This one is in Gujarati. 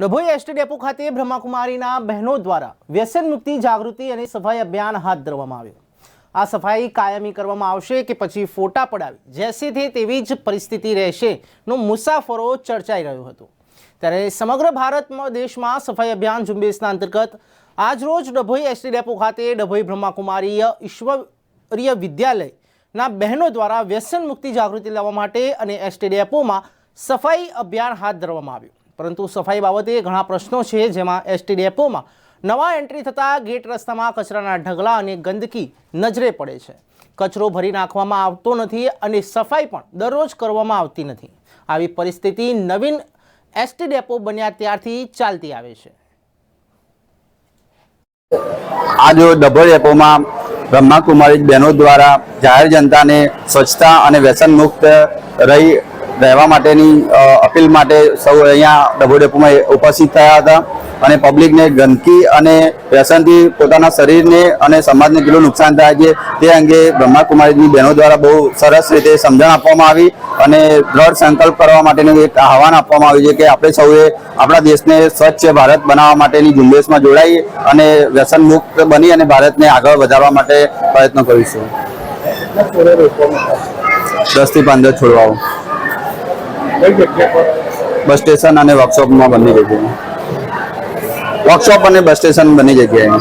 ડભોઈ એસટી ડેપો ખાતે બ્રહ્માકુમારીના બહેનો દ્વારા વ્યસન મુક્તિ જાગૃતિ અને સફાઈ અભિયાન હાથ ધરવામાં આવ્યું. આ સફાઈ કાયમી કરવામાં આવશે કે પછી ફોટા પડાવી જેસી તે તેવી જ પરિસ્થિતિ રહેશે નો મુસાફરો ચર્ચાઈ રહ્યો હતો. ત્યારે સમગ્ર ભારતમાં દેશમાં સફાઈ અભિયાન ઝુંબેશના અંતર્ગત આજરોજ ડભોઈ એસટી ડેપો ખાતે ડભોઈ બ્રહ્માકુમારીય ઈશ્વરીય વિદ્યાલયના બહેનો દ્વારા વ્યસન મુક્તિ જાગૃતિ લાવવા માટે અને એસટી ડેપોમાં સફાઈ અભિયાન હાથ ધરવામાં આવ્યું. પરંતુ સફાઈ બાબતે ઘણા પ્રશ્નો છે, જેમાં એસટી ડેપોમાં નવા એન્ટ્રી થતાં ગેટ રસ્તામાં કચરાના ઢગલા અને ગંદકી નજરે પડે છે. કચરો ભરી નાખવામાં આવતો નથી અને સફાઈ પણ દરરોજ કરવામાં આવતી નથી. આવી પરિસ્થિતિ નવીન એસટી ડેપો બન્યા ત્યારથી ચાલતી આવે છે. આજ ડભોઈ એપોમાં બ્રહ્માકુમારી બહેનો દ્વારા જાહેર જનતાને સ્વચ્છતા અને વ્યસન મુક્ત રહી રહેવા માટેની અપીલ માટે સૌ અહીંયા ડભોઈ ડેપોમાં ઉપસ્થિત થયા હતા અને પબ્લિકને ગંદકી અને વ્યસનથી પોતાના શરીરને અને સમાજને કેટલું નુકસાન થાય છે તે અંગે બ્રહ્માકુમારીની બહેનો દ્વારા બહુ સરસ રીતે સમજણ આપવામાં આવી અને દ્રઢ સંકલ્પ કરવા માટેનું એક આહવાન આપવામાં આવ્યું છે કે આપણે સૌએ આપણા દેશને સ્વચ્છ ભારત બનાવવા માટેની ઝુંબેશમાં જોડાઈ અને વ્યસન મુક્ત બની અને ભારતને આગળ વધારવા માટે પ્રયત્ન કરીશું. દસથી પંદર છોડવાઓ. બસ સ્ટેશન અને વર્કશોપમાં બંને જગ્યાએ વર્કશોપ અને બસ સ્ટેશન બંને જગ્યાએ